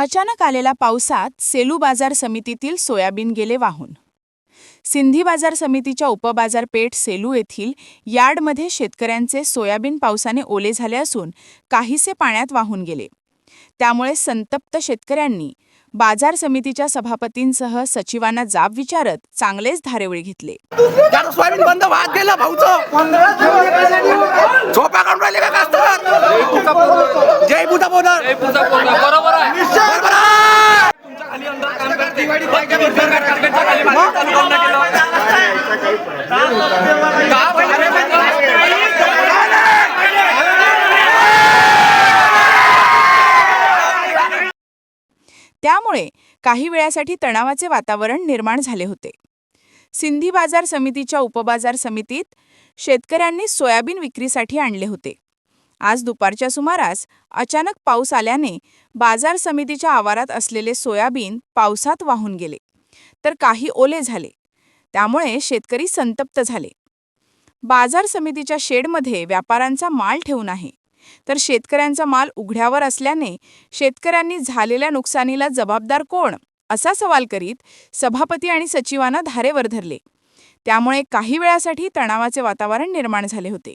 अचानक आलेल्या पावसात सेलू बाजार समितीतील सोयाबीन गेले वाहून. सिंधी बाजार समितीच्या उपबाजारपेठ सेलू येथील यार्डमध्ये शेतकऱ्यांचे सोयाबीन पावसाने ओले झाले असून काहीसे पाण्यात वाहून गेले. त्यामुळे संतप्त शेतकऱ्यांनी बाजार समितीच्या सभापतींसह सचिवांना जाब विचारत चांगलेच धारेवळी घेतले. सोयाबीन बंद गेलं भाऊचं. झोपा काढून राहिले का जय बुधा त्यामुळे काही वेळासाठी तणावाचे वातावरण निर्माण झाले होते. सिंधी बाजार समितीच्या उपबाजार समितीत शेतकऱ्यांनी सोयाबीन विक्रीसाठी आणले होते. आज दुपारच्या सुमारास अचानक पाऊस आल्याने बाजार समितीच्या आवारात असलेले सोयाबीन पावसात वाहून गेले. तर काही ओले झाले. त्यामुळे शेतकरी संतप्त झाले. बाजार समितीच्या शेडमध्ये व्यापाऱ्यांचा माल ठेवून आहे. तर शेतकऱ्यांचा माल उघड्यावर असल्याने शेतकऱ्यांनी झालेल्या नुकसानीला जबाबदार कोण? असा सवाल करीत सभापती आणि सचिवांना धारेवर धरले. त्यामुळे काही वेळासाठी तणावाचे वातावरण निर्माण झाले होते.